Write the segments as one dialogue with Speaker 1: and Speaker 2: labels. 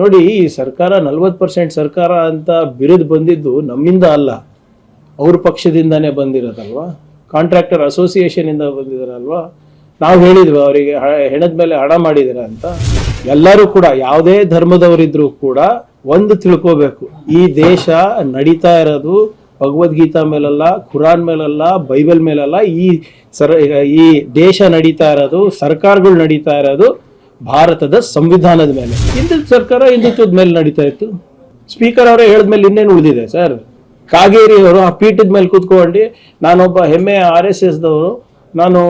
Speaker 1: ನೋಡಿ, ಈ ಸರ್ಕಾರ ನಲ್ವತ್ತು ಪರ್ಸೆಂಟ್ ಸರ್ಕಾರ ಅಂತ ಬಿರುದು ಬಂದಿದ್ದು ನಮ್ಮಿಂದ ಅಲ್ಲ. ಅವ್ರ ಪಕ್ಷದಿಂದನೇ ಬಂದಿರೋದಲ್ವಾ? ಕಾಂಟ್ರಾಕ್ಟರ್ ಅಸೋಸಿಯೇಷನ್ ಇಂದ ಬಂದಿದಾರಲ್ವಾ? ನಾವು ಹೇಳಿದ್ವಿ, ಅವರಿಗೆ ಹೆಣದ ಮೇಲೆ ಹಣ ಮಾಡಿದಿರ ಅಂತ. ಎಲ್ಲರೂ ಕೂಡ, ಯಾವುದೇ ಧರ್ಮದವರಿದ್ರು ಕೂಡ ಒಂದು ತಿಳ್ಕೋಬೇಕು. ಈ ದೇಶ ನಡೀತಾ ಇರೋದು ಭಗವದ್ಗೀತಾ ಮೇಲಲ್ಲ, ಖುರಾನ್ ಮೇಲಲ್ಲ, ಬೈಬಲ್ ಮೇಲಲ್ಲ, ಈ ಸರ್, ಈ ದೇಶ ನಡೀತಾ ಇರೋದು, ಸರ್ಕಾರಗಳು ನಡೀತಾ ಇರೋದು ಭಾರತದ ಸಂವಿಧಾನದ ಮೇಲೆ. ಹಿಂದಿನ ಸರ್ಕಾರ ಹಿಂದುತ್ವದ ಮೇಲೆ ನಡೀತಾ ಇತ್ತು. ಸ್ಪೀಕರ್ ಅವರೇ ಹೇಳಿದ್ಮೇಲೆ ಇನ್ನೇನು ಉಳಿದಿದೆ, ಸರ್? ಕಾಗೇರಿ ಅವರು ಆ ಪೀಠದ ಮೇಲೆ ಕೂತ್ಕೊಂಡು, ನಾನೊಬ್ಬ ಹೆಮ್ಮೆ ಆರ್ ಎಸ್ ಎಸ್ದವರು, ನಾನು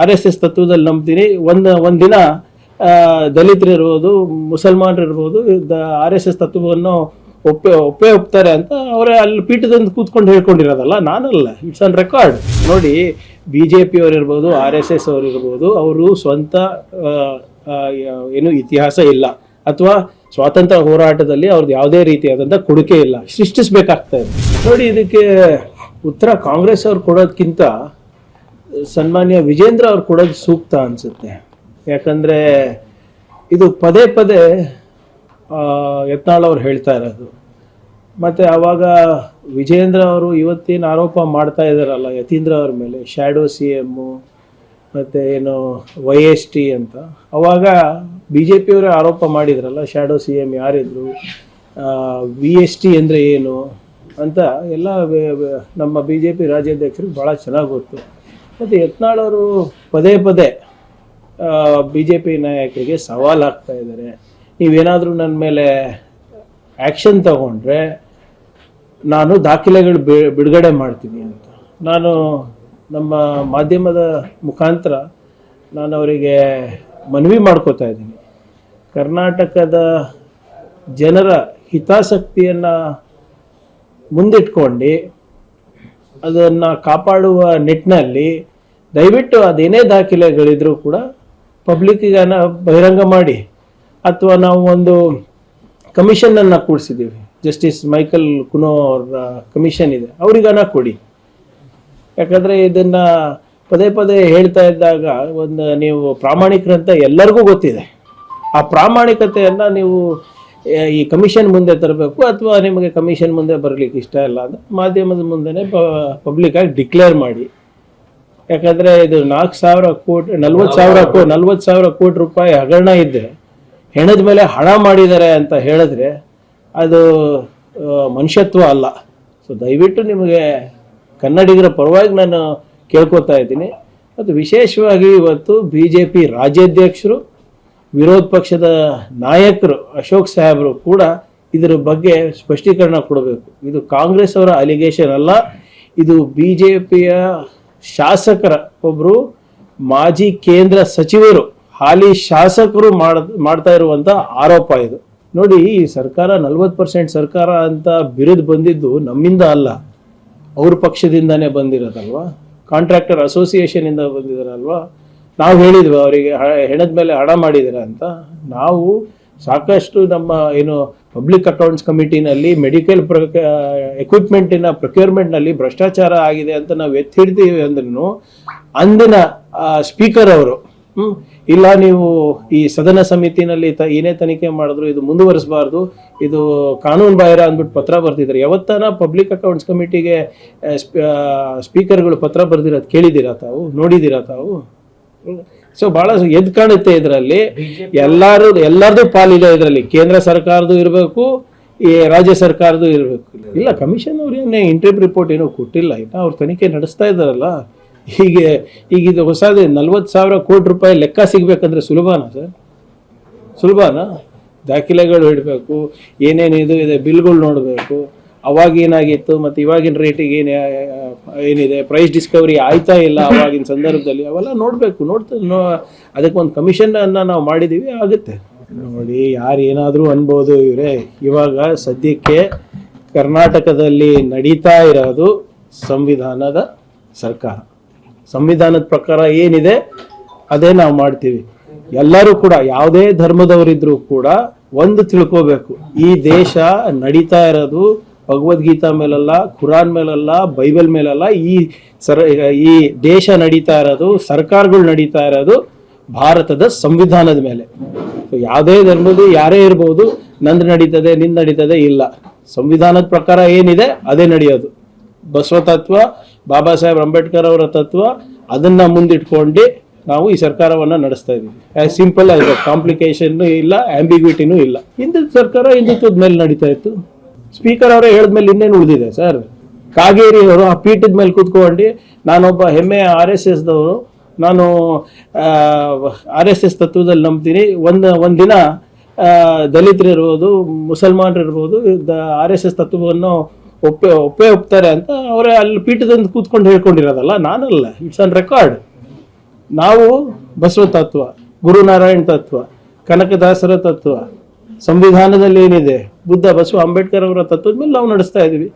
Speaker 1: ಆರ್ ಎಸ್ ಎಸ್ ತತ್ವದಲ್ಲಿ ನಂಬ್ತೀನಿ. ಒಂದು, ಒಂದಿನ ದಲಿತರಿರ್ಬೋದು ಮುಸಲ್ಮಾನರಿರ್ಬೋದು ಆರ್ ಎಸ್ ಎಸ್ ತತ್ವವನ್ನು ಒಪ್ಪೆ, ಒಪ್ಪೇ ಒಪ್ತಾರೆ ಅಂತ ಅವರೇ ಅಲ್ಲಿ ಪೀಠದಂದು ಕೂತ್ಕೊಂಡು ಹೇಳ್ಕೊಂಡಿರೋದಲ್ಲ, ನಾನಲ್ಲ ಇಟ್ಸ್ ಆನ್ ರೆಕಾರ್ಡ್ ನೋಡಿ ಬಿ ಜೆ ಪಿ ಅವರಿರ್ಬೋದು ಆರ್ ಎಸ್ ಎಸ್ ಅವರಿರ್ಬೋದು, ಅವರು ಸ್ವಂತ ಏನು ಇತಿಹಾಸ ಇಲ್ಲ. ಅಥವಾ ಸ್ವಾತಂತ್ರ್ಯ ಹೋರಾಟದಲ್ಲಿ ಅವ್ರದ್ದು ಯಾವುದೇ ರೀತಿಯಾದಂಥ ಕೊಡುಗೆ ಇಲ್ಲ. ಸೃಷ್ಟಿಸಬೇಕಾಗ್ತಾ ಇದೆ. ನೋಡಿ, ಇದಕ್ಕೆ ಉತ್ತರ ಕಾಂಗ್ರೆಸ್ ಅವ್ರು ಕೊಡೋದಕ್ಕಿಂತ ಸನ್ಮಾನ್ಯ ವಿಜೇಂದ್ರ ಅವ್ರು ಕೊಡೋದು ಸೂಕ್ತ ಅನಿಸುತ್ತೆ. ಯಾಕಂದರೆ ಇದು ಪದೇ ಪದೇ ಯತ್ನಾಳ್ ಅವ್ರು ಹೇಳ್ತಾ ಇರೋದು. ಮತ್ತೆ ಅವಾಗ ವಿಜೇಂದ್ರ ಅವರು ಇವತ್ತೇನು ಆರೋಪ ಮಾಡ್ತಾ ಇದ್ದಾರಲ್ಲ ಯತೀಂದ್ರ ಅವ್ರ ಮೇಲೆ ಶ್ಯಾಡೋ ಸಿ ಎಮ್ಮು ಮತ್ತು ಏನು ವೈ ಎಸ್ ಟಿ ಅಂತ. ಅವಾಗ ಬಿ ಜೆ ಪಿಯವರೇ ಆರೋಪ ಮಾಡಿದ್ರಲ್ಲ ಶ್ಯಾಡೋ ಸಿ ಎಂ ಯಾರಿದ್ರು ವಿ ಎಸ್ ಟಿ ಅಂದರೆ ಏನು ಅಂತ ಎಲ್ಲ ನಮ್ಮ ಬಿ ಜೆ ಪಿ ರಾಜ್ಯಾಧ್ಯಕ್ಷರಿಗೆ ಭಾಳ ಚೆನ್ನಾಗಿ ಗೊತ್ತು. ಮತ್ತು ಯತ್ನಾಳ್ ಅವರು ಪದೇ ಪದೇ ಬಿ ಜೆ ಪಿ ನಾಯಕರಿಗೆ ಸವಾಲು ಹಾಕ್ತಾ ಇದ್ದಾರೆ ನೀವೇನಾದರೂ ನನ್ನ ಮೇಲೆ ಆ್ಯಕ್ಷನ್ ತಗೊಂಡ್ರೆ ನಾನು ದಾಖಲೆಗಳು ಬಿಡುಗಡೆ ಮಾಡ್ತೀನಿ ಅಂತ. ನಾನು ನಮ್ಮ ಮಾಧ್ಯಮದ ಮುಖಾಂತರ ನಾನು ಅವರಿಗೆ ಮನವಿ ಮಾಡ್ಕೋತಾ ಇದ್ದೀನಿ. ಕರ್ನಾಟಕದ ಜನರ ಹಿತಾಸಕ್ತಿಯನ್ನು ಮುಂದಿಟ್ಕೊಂಡು ಅದನ್ನು ಕಾಪಾಡುವ ನಿಟ್ಟಿನಲ್ಲಿ ದಯವಿಟ್ಟು ಅದೇನೇ ದಾಖಲೆಗಳಿದ್ರೂ ಕೂಡ ಪಬ್ಲಿಕ್ಕಿಗೆ ಬಹಿರಂಗ ಮಾಡಿ. ಅಥವಾ ನಾವು ಒಂದು ಕಮಿಷನನ್ನು ಕೂಡಿಸಿದ್ದೀವಿ. ಜಸ್ಟಿಸ್ ಮೈಕಲ್ ಕುನೋ ಅವರ ಕಮಿಷನ್ ಇದೆ. ಅವ್ರಿಗನ ಕೊಡಿ. ಯಾಕಂದರೆ ಇದನ್ನು ಪದೇ ಪದೇ ಹೇಳ್ತಾ ಇದ್ದಾಗ ಒಂದು ನೀವು ಪ್ರಾಮಾಣಿಕರಂತ ಎಲ್ಲರಿಗೂ ಗೊತ್ತಿದೆ. ಆ ಪ್ರಾಮಾಣಿಕತೆಯನ್ನು ನೀವು ಈ ಕಮಿಷನ್ ಮುಂದೆ ತರಬೇಕು ಅಥವಾ ನಿಮಗೆ ಕಮಿಷನ್ ಮುಂದೆ ಬರಲಿಕ್ಕೆ ಇಷ್ಟ ಇಲ್ಲ ಅಂದರೆ ಮಾಧ್ಯಮದ ಮುಂದೆನೇ ಪಬ್ಲಿಕ್ಕಾಗಿ ಡಿಕ್ಲೇರ್ ಮಾಡಿ. ಯಾಕಂದರೆ ಇದು ನಾಲ್ಕು ಸಾವಿರ ಕೋಟಿ, ನಲ್ವತ್ತು ಸಾವಿರ ಕೋ, ನಲ್ವತ್ತು ಸಾವಿರ ಕೋಟಿ ರೂಪಾಯಿ ಹಗರಣ ಇದ್ದರೆ ಹೆಣದ ಮೇಲೆ ಹಣ ಮಾಡಿದ್ದಾರೆ ಅಂತ ಹೇಳಿದ್ರೆ ಅದು ಮನುಷ್ಯತ್ವ ಅಲ್ಲ. ಸೊ ದಯವಿಟ್ಟು ನಿಮಗೆ ಕನ್ನಡಿಗರ ಪರವಾಗಿ ನಾನು ಕೇಳ್ಕೊತಾ ಇದ್ದೀನಿ. ಮತ್ತು ವಿಶೇಷವಾಗಿ ಇವತ್ತು ಬಿ ಜೆ ಪಿ ರಾಜ್ಯಾಧ್ಯಕ್ಷರು, ವಿರೋಧ ಪಕ್ಷದ ನಾಯಕರು ಅಶೋಕ್ ಸಾಹೇಬರು ಕೂಡ ಇದರ ಬಗ್ಗೆ ಸ್ಪಷ್ಟೀಕರಣ ಕೊಡಬೇಕು. ಇದು ಕಾಂಗ್ರೆಸ್ ಅವರ ಅಲಿಗೇಷನ್ ಅಲ್ಲ. ಇದು ಬಿ ಜೆ ಪಿಯ ಶಾಸಕರ ಒಬ್ಬರು ಮಾಜಿ ಕೇಂದ್ರ ಸಚಿವರು, ಹಾಲಿ ಶಾಸಕರು ಮಾಡ್, ಮಾಡ್ತಾ ಇರುವಂಥ ಆರೋಪ ಇದು. ನೋಡಿ, ಈ ಸರ್ಕಾರ ನಲ್ವತ್ತು ಪರ್ಸೆಂಟ್ ಸರ್ಕಾರ ಅಂತ ಬಿರುದು ಬಂದಿದ್ದು ನಮ್ಮಿಂದ ಅಲ್ಲ. ಅವ್ರ ಪಕ್ಷದಿಂದಾನೇ ಬಂದಿರೋದಲ್ವಾ? ಕಾಂಟ್ರಾಕ್ಟರ್ ಅಸೋಸಿಯೇಷನಿಂದ ಇಂದ ಬಂದಿದಾರಲ್ವಾ? ನಾವು ಹೇಳಿದ್ವಿ, ಅವರಿಗೆ ಹೆಣದ ಮೇಲೆ ಹಣ ಮಾಡಿದಿರ ಅಂತ. ನಾವು ಸಾಕಷ್ಟು ನಮ್ಮ ಏನು ಪಬ್ಲಿಕ್ ಅಕೌಂಟ್ಸ್ ಕಮಿಟಿನಲ್ಲಿ ಮೆಡಿಕಲ್ ಪ್ರ ಎಕ್ವಿಪ್ಮೆಂಟಿನ ಪ್ರೊಕ್ಯೂರ್ಮೆಂಟ್ನಲ್ಲಿ ಭ್ರಷ್ಟಾಚಾರ ಆಗಿದೆ ಅಂತ ನಾವು ಎತ್ತಿ ಹಿಡ್ತೀವಿ ಅಂದ್ರೂ ಅಂದಿನ ಸ್ಪೀಕರ್ ಅವರು ಇಲ್ಲ ನೀವು ಈ ಸದನ ಸಮಿತಿನಲ್ಲಿ ಏನೇ ತನಿಖೆ ಮಾಡಿದ್ರು ಇದು ಮುಂದುವರಿಸಬಾರ್ದು. ಇದು ಕಾನೂನು ಬಾಹಿರ ಅಂದ್ಬಿಟ್ಟು ಪತ್ರ ಬರ್ತಿದ್ದಾರೆ ಯಾವತ್ತಾನ ಪಬ್ಲಿಕ್ ಅಕೌಂಟ್ಸ್ ಕಮಿಟಿಗೆ ಸ್ಪೀಕರ್ಗಳು ಪತ್ರ ಬರ್ದಿರೋದು ಕೇಳಿದ್ದೀರಾ ತಾವು? ನೋಡಿದ್ದೀರಾ ತಾವು? ಸೊ ಬಹಳ ಎದ್ ಕಾಣುತ್ತೆ ಇದರಲ್ಲಿ. ಎಲ್ಲಾರು ಎಲ್ಲರದು ಪಾಲಿದೆ ಇದರಲ್ಲಿ. ಕೇಂದ್ರ ಸರ್ಕಾರದ್ದು ಇರಬೇಕು ಈ ರಾಜ್ಯ ಸರ್ಕಾರದ್ದು ಇರಬೇಕು. ಇಲ್ಲ ಕಮಿಷನ್ ಅವ್ರು ಏನೇ ಇಂಟರ್ವ್ಯೂ ರಿಪೋರ್ಟ್ ಏನೋ ಕೊಟ್ಟಿಲ್ಲ. ಇನ್ನ ಅವ್ರು ತನಿಖೆ ನಡೆಸ್ತಾ ಇದ್ದಾರಲ್ಲ. ಹೀಗೆ ಈಗ ಇದು ಹೊಸದು ನಲ್ವತ್ತು ಸಾವಿರ ಕೋಟಿ ರೂಪಾಯಿ ಲೆಕ್ಕ ಸಿಗಬೇಕಂದ್ರೆ ಸುಲಭನಾ ಸರ್? ಸುಲಭನಾ? ದಾಖಲೆಗಳು ಇಡಬೇಕು, ಏನೇನು ಇದು ಇದೆ, ಬಿಲ್ಗಳು ನೋಡಬೇಕು, ಅವಾಗ ಏನಾಗಿತ್ತು ಮತ್ತು ಇವಾಗಿನ ರೇಟಿಗೆ ಏನು ಏನಿದೆ ಪ್ರೈಸ್ ಡಿಸ್ಕವರಿ ಆಯ್ತಾ ಇಲ್ಲ ಅವಾಗಿನ ಸಂದರ್ಭದಲ್ಲಿ, ಅವೆಲ್ಲ ನೋಡಬೇಕು, ನೋಡ್ತಾ, ನೋ ಅದಕ್ಕೊಂದು ಕಮಿಷನನ್ನು ನಾವು ಮಾಡಿದ್ದೀವಿ ಆಗುತ್ತೆ. ನೋಡಿ, ಯಾರು ಏನಾದರೂ ಅನ್ಬೋದು ಇವರೇ, ಇವಾಗ ಸದ್ಯಕ್ಕೆ ಕರ್ನಾಟಕದಲ್ಲಿ ನಡೀತಾ ಇರೋದು ಸಂವಿಧಾನದ ಸರ್ಕಾರ. ಸಂವಿಧಾನದ ಪ್ರಕಾರ ಏನಿದೆ, ಅದೇ ನಾವು ಮಾಡ್ತೀವಿ. ಎಲ್ಲರೂ ಕೂಡ, ಯಾವುದೇ ಧರ್ಮದವರಿದ್ರೂ ಕೂಡ ಒಂದು ತಿಳ್ಕೋಬೇಕು. ಈ ದೇಶ ನಡೀತಾ ಇರೋದು ಭಗವದ್ಗೀತಾ ಮೇಲಲ್ಲ, ಖುರಾನ್ ಮೇಲಲ್ಲ, ಬೈಬಲ್ ಮೇಲಲ್ಲ, ಈ ಸರ, ಈ ದೇಶ ನಡೀತಾ ಇರೋದು, ಸರ್ಕಾರಗಳು ನಡೀತಾ ಇರೋದು ಭಾರತದ ಸಂವಿಧಾನದ ಮೇಲೆ. ಯಾವುದೇ ಧರ್ಮದ ಯಾರೇ ಇರ್ಬೋದು, ನಂದು ನಡೀತದೆ, ನಿಂದು ನಡೀತದೆ, ಇಲ್ಲ. ಸಂವಿಧಾನದ ಪ್ರಕಾರ ಏನಿದೆ, ಅದೇ ನಡೆಯೋದು. ಬಸವ ತತ್ವ ಬಾಬಾ ಸಾಹೇಬ್ ಅಂಬೇಡ್ಕರ್ ಅವರ ತತ್ವ ಅದನ್ನ ಮುಂದಿಟ್ಕೊಂಡು ನಾವು ಈ ಸರ್ಕಾರವನ್ನ ನಡೆಸ್ತಾ ಇದ್ದೀವಿ ಸಿಂಪಲ್ ಆಸ್ ಕಾಂಪ್ಲಿಕೇಶನ್ ಇಲ್ಲ ಆಂಬಿಗ್ವಿಟಿನೂ ಇಲ್ಲ. ಹಿಂದಿನ ಸರ್ಕಾರ ಹಿಂದುತ್ವದ ಮೇಲೆ ನಡೀತಾ ಇತ್ತು. ಸ್ಪೀಕರ್ ಅವರೇ ಹೇಳಿದ್ಮೇಲೆ ಇನ್ನೇನು ಉಳಿದಿದೆ ಸರ್ ಕಾಗೇರಿ ಅವರು ಆ ಪೀಠದ ಮೇಲೆ ಕೂತ್ಕೊಂಡು, ನಾನೊಬ್ಬ ಹೆಮ್ಮೆಯ ಆರ್ ಎಸ್ ಎಸ್ದವರು ನಾನು ಆರ್ ಎಸ್ ಎಸ್ ತತ್ವದಲ್ಲಿ ನಂಬ್ತೀನಿ. ಒಂದು ಒಂದಿನ ದಲಿತರಿರ್ಬೋದು ಮುಸಲ್ಮಾನರಿರ್ಬೋದು ಆರ್ ಎಸ್ ಎಸ್ ತತ್ವವನ್ನು ಒಪ್ಪೆ ಒಪ್ಪೇ ಒಪ್ತಾರೆ ಅಂತ ಅವರೇ ಅಲ್ಲಿ ಪೀಠದಿಂದ ಕೂತ್ಕೊಂಡು ಹೇಳ್ಕೊಂಡಿರೋದಲ್ಲ ನಾನಲ್ಲ. ಇಟ್ಸ್ ಆನ್ ರೆಕಾರ್ಡ್ ನಾವು ಬಸವ ತತ್ವ ಗುರುನಾರಾಯಣ ತತ್ವ ಕನಕದಾಸರ ತತ್ವ ಸಂವಿಧಾನದಲ್ಲಿ ಏನಿದೆ ಬುದ್ಧ ಬಸವ ಅಂಬೇಡ್ಕರ್ ಅವರ ತತ್ವದ ಮೇಲೆ ನಾವು ನಡೆಸ್ತಾ ಇದೀವಿ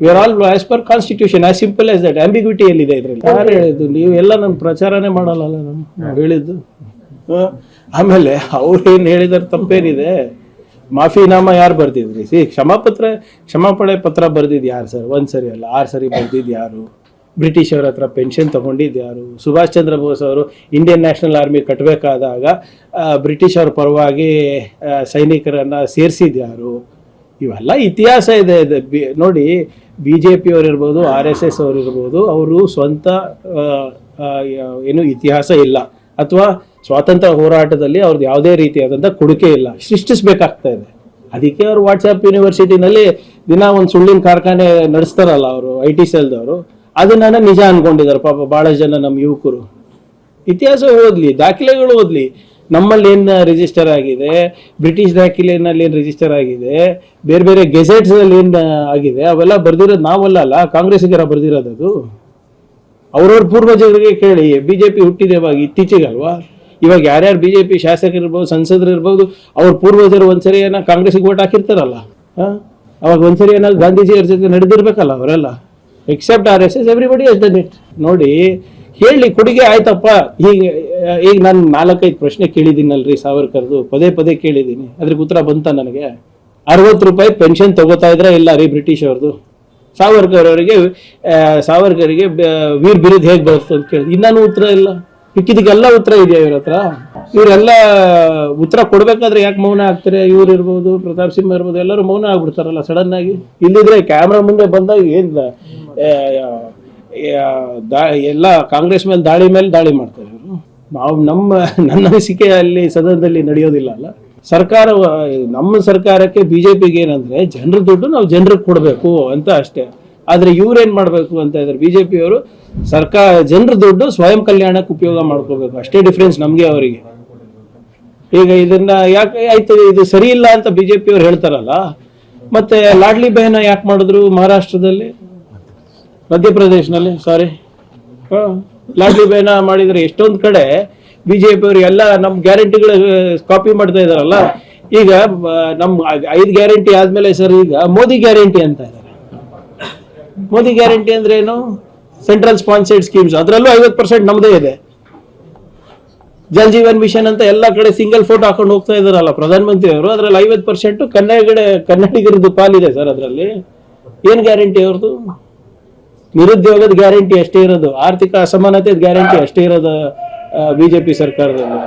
Speaker 1: we are all as per constitution as simple as that ambiguity ಎಲ್ಲಿದೆ ಇದರಲ್ಲಿ? ಯಾರು ಹೇಳಿದ್ದು? ನೀವು ಎಲ್ಲ ನನ್ನ ಪ್ರಚಾರನೇ ಮಾಡಲ್ಲ ನಾನು ಹೇಳಿದ್ದು? ಆಮೇಲೆ ಅವ್ರು ಏನು ಹೇಳಿದಾರೆ ತಪ್ಪೇನಿದೆ? ಮಾಫಿನಾಮ ಯಾರು ಬರ್ದಿದ್ರಿ? ಸಿ ಕ್ಷಮಾಪತ್ರ ಕ್ಷಮಾಪಣೆ ಪತ್ರ ಬರ್ದಿದ್ದು ಯಾರು ಸರ್? ಒಂದು ಸರಿ ಅಲ್ಲ, ಆರು ಸರಿ ಬರ್ದಿದ್ದು ಯಾರು? ಬ್ರಿಟಿಷ್ ಅವ್ರ ಹತ್ರ ಪೆನ್ಷನ್ ತಗೊಂಡಿದ್ದು ಯಾರು? ಸುಭಾಷ್ ಚಂದ್ರ ಬೋಸ್ ಅವರು ಇಂಡಿಯನ್ ನ್ಯಾಷನಲ್ ಆರ್ಮಿ ಕಟ್ಟಬೇಕಾದಾಗ ಬ್ರಿಟಿಷ್ ಅವ್ರ ಪರವಾಗಿ ಸೈನಿಕರನ್ನು ಸೇರಿಸಿದ್ದು ಯಾರು? ಇವೆಲ್ಲ ಇತಿಹಾಸ ಇದೆ. ನೋಡಿ ಬಿ ಜೆ ಪಿ ಇರ್ಬೋದು ಆರ್ ಎಸ್ ಎಸ್ ಅವ್ರು ಅವರು ಸ್ವಂತ ಏನು ಇತಿಹಾಸ ಇಲ್ಲ. ಅಥವಾ ಸ್ವಾತಂತ್ರ್ಯ ಹೋರಾಟದಲ್ಲಿ ಅವ್ರದ್ದು ಯಾವುದೇ ರೀತಿಯಾದಂಥ ಕೊಡುಗೆ ಇಲ್ಲ. ಸೃಷ್ಟಿಸ್ಬೇಕಾಗ್ತಾ ಇದೆ. ಅದಕ್ಕೆ ಅವರು ವಾಟ್ಸಪ್ ಯೂನಿವರ್ಸಿಟಿನಲ್ಲಿ ದಿನ ಒಂದು ಸುಳ್ಳಿನ ಕಾರ್ಖಾನೆ ನಡೆಸ್ತಾರಲ್ಲ ಅವರು, ಐ ಟಿ ಸೆಲ್ದವರು ಅದನ್ನ ನಿಜ ಅನ್ಕೊಂಡಿದ್ದಾರೆ. ಪಾಪ ಬಹಳ ಜನ ನಮ್ಮ ಯುವಕರು. ಇತಿಹಾಸ ಓದ್ಲಿ, ದಾಖಲೆಗಳು ಓದ್ಲಿ. ನಮ್ಮಲ್ಲಿ ಏನು ರಿಜಿಸ್ಟರ್ ಆಗಿದೆ? ಬ್ರಿಟಿಷ್ ದಾಖಲೆನಲ್ಲಿ ಏನು ರಿಜಿಸ್ಟರ್ ಆಗಿದೆ? ಬೇರೆ ಬೇರೆ ಗೆಜೆಟ್ಸ್ ಅಲ್ಲಿ ಏನ್ ಆಗಿದೆ? ಅವೆಲ್ಲ ಬರ್ದಿರೋದು ನಾವಲ್ಲ ಅಲ್ಲ? ಕಾಂಗ್ರೆಸ್ಗರ ಬರ್ದಿರೋದು ಅದು? ಅವ್ರವ್ರ ಪೂರ್ವಜರಿಗೆ ಕೇಳಿ, ಬಿಜೆಪಿ ಹುಟ್ಟಿದೆ ಇವಾಗ ಇತ್ತೀಚೆಗೆ ಅಲ್ವಾ? ಇವಾಗ ಯಾರ್ಯಾರು ಬಿಜೆಪಿ ಶಾಸಕರಿರ್ಬೋದು ಸಂಸದರು ಇರ್ಬೋದು ಅವ್ರ ಪೂರ್ವಜರು ಒಂದ್ಸರಿ ಏನೋ ಕಾಂಗ್ರೆಸ್ಗೆ ಓಟ್ ಹಾಕಿರ್ತಾರಲ್ಲ, ಹಾಂ? ಅವಾಗ ಒಂದ್ಸರಿ ಏನೋ ಗಾಂಧೀಜಿಯವ್ರ ಜೊತೆ ನಡೆದಿರ್ಬೇಕಲ್ಲ ಅವರೆಲ್ಲ? Except R S S everybody is it ನೋಡಿ, ಹೇಳಿ, ಕೊಡುಗೆ ಆಯ್ತಪ್ಪ. ಈಗ ಈಗ ನಾನು ನಾಲ್ಕೈದು ಪ್ರಶ್ನೆ ಕೇಳಿದ್ದೀನಲ್ರಿ ಸಾವರ್ಕರ್ದು. ಪದೇ ಪದೇ ಕೇಳಿದ್ದೀನಿ. ಅದ್ರಿಗೆ ಉತ್ತರ ಬಂತ ನನಗೆ. ಅರವತ್ತು ರೂಪಾಯಿ ಪೆನ್ಷನ್ ತಗೋತಾ ಇದ್ರೆ ಇಲ್ಲ ರೀ ಬ್ರಿಟಿಷ್ ಅವ್ರದ್ದು ಸಾವರ್ಕರ್ ಅವರಿಗೆ ಸಾವರ್ಕರ್ಗೆ ಬ- ವೀರ್ ಬಿರುದು ಹೇಗೆ ಬರುತ್ತೆ ಅಂತ ಕೇಳಿದ್. ಇನ್ನೂ ಉತ್ತರ ಇಲ್ಲ. ಮಿಕ್ಕಿದಕ್ಕೆಲ್ಲ ಉತ್ತರ ಇದೆಯಾ ಇವ್ರ ಹತ್ರ? ಇವರೆಲ್ಲ ಉತ್ತರ ಕೊಡ್ಬೇಕಾದ್ರೆ ಯಾಕೆ ಮೌನ ಆಗ್ತಾರೆ ಇವ್ರು ಇರ್ಬೋದು, ಪ್ರತಾಪ್ ಸಿಂಹ ಇರ್ಬೋದು, ಎಲ್ಲರೂ ಮೌನ ಆಗ್ಬಿಡ್ತಾರಲ್ಲ ಸಡನ್ ಆಗಿ? ಇಲ್ಲಿದ್ರೆ ಕ್ಯಾಮ್ರಾ ಮುಂದೆ ಬಂದಾಗ ಏನ್ ಎಲ್ಲ ಕಾಂಗ್ರೆಸ್ ಮೇಲೆ ದಾಳಿ ಮೇಲೆ ದಾಳಿ ಮಾಡ್ತಾರೆ ಇವರು. ನಾವು ನಮ್ಮ, ನನ್ನ ಅನಿಸಿಕೆ ಅಲ್ಲಿ ಸದನದಲ್ಲಿ ನಡೆಯೋದಿಲ್ಲ ಅಲ್ಲ. ಸರ್ಕಾರ, ನಮ್ಮ ಸರ್ಕಾರಕ್ಕೆ ಬಿಜೆಪಿಗೆ ಏನಂದ್ರೆ, ಜನರ ದುಡ್ಡು ನಾವು ಜನರಿಗೆ ಕೊಡಬೇಕು ಅಂತ ಅಷ್ಟೇ. ಆದ್ರೆ ಇವ್ರೇನ್ ಮಾಡ್ಬೇಕು ಅಂತ ಇದ್ದಾರೆ ಬಿಜೆಪಿ ಅವರು ಸರ್ಕಾರ, ಜನರ ದುಡ್ಡು ಸ್ವಯಂ ಕಲ್ಯಾಣಕ್ಕೆ ಉಪಯೋಗ ಮಾಡ್ಕೋಬೇಕು. ಅಷ್ಟೇ ಡಿಫ್ರೆನ್ಸ್ ನಮಗೆ ಅವರಿಗೆ. ಈಗ ಇದನ್ನ ಯಾಕೆ ಆಯ್ತು, ಇದು ಸರಿ ಇಲ್ಲ ಅಂತ ಬಿಜೆಪಿ ಅವ್ರು ಹೇಳ್ತಾರಲ್ಲ, ಮತ್ತೆ ಲಾಡ್ಲಿ ಬಹನ ಯಾಕೆ ಮಾಡಿದ್ರು ಮಹಾರಾಷ್ಟ್ರದಲ್ಲಿ? ಮಧ್ಯಪ್ರದೇಶನಲ್ಲಿ ಸಾರಿ ಲಾಡ್ಲಿ ಬಹನ ಮಾಡಿದ್ರೆ ಎಷ್ಟೊಂದು ಕಡೆ ಬಿಜೆಪಿ ಅವರು ಎಲ್ಲ ನಮ್ಮ ಗ್ಯಾರಂಟಿಗಳ ಕಾಪಿ ಮಾಡ್ತಾ ಇದಾರಲ್ಲ. ಈಗ ನಮ್ಮ ನಮ್ ಐದು ಗ್ಯಾರಂಟಿ ಆದ್ಮೇಲೆ ಸರ್, ಈಗ ಮೋದಿ ಗ್ಯಾರಂಟಿ ಅಂತ ಇದ್ದಾರೆ ಮೋದಿ ಗ್ಯಾರಂಟಿ ಅಂದ್ರೆ ಏನು? ಸೆಂಟ್ರಲ್ ಸ್ಪಾನ್ಸರ್ಡ್ ಸ್ಕೀಮ್ಸ್ ಅದರಲ್ಲೂ ಐವತ್ತು ಪರ್ಸೆಂಟ್ ನಮ್ಮದೇ ಇದೆ. ಜಲ್ ಜೀವನ್ ಮಿಷನ್ ಅಂತ ಎಲ್ಲ ಕಡೆ ಸಿಂಗಲ್ ಫೋಟೋ ಹಾಕೊಂಡು ಹೋಗ್ತಾ ಇದಾರಲ್ಲ ಪ್ರಧಾನಮಂತ್ರಿ ಅವರು ಅದ್ರಲ್ಲಿ ಐವತ್ತು ಪರ್ಸೆಂಟ್ ಕನ್ನಡ ಕನ್ನಡಿಗರದ್ದು ಪಾಲಿದೆ ಸರ್ ಅದರಲ್ಲಿ. ಏನ್ ಗ್ಯಾರಂಟಿ ಅವ್ರದ್ದು ನಿರುದ್ಯೋಗದ ಗ್ಯಾರಂಟಿ ಅಷ್ಟೇ ಇರೋದು. ಆರ್ಥಿಕ ಅಸಮಾನತೆ ಗ್ಯಾರಂಟಿ ಅಷ್ಟೇ ಇರೋದು ಬಿಜೆಪಿ ಸರ್ಕಾರದಲ್ಲಿ.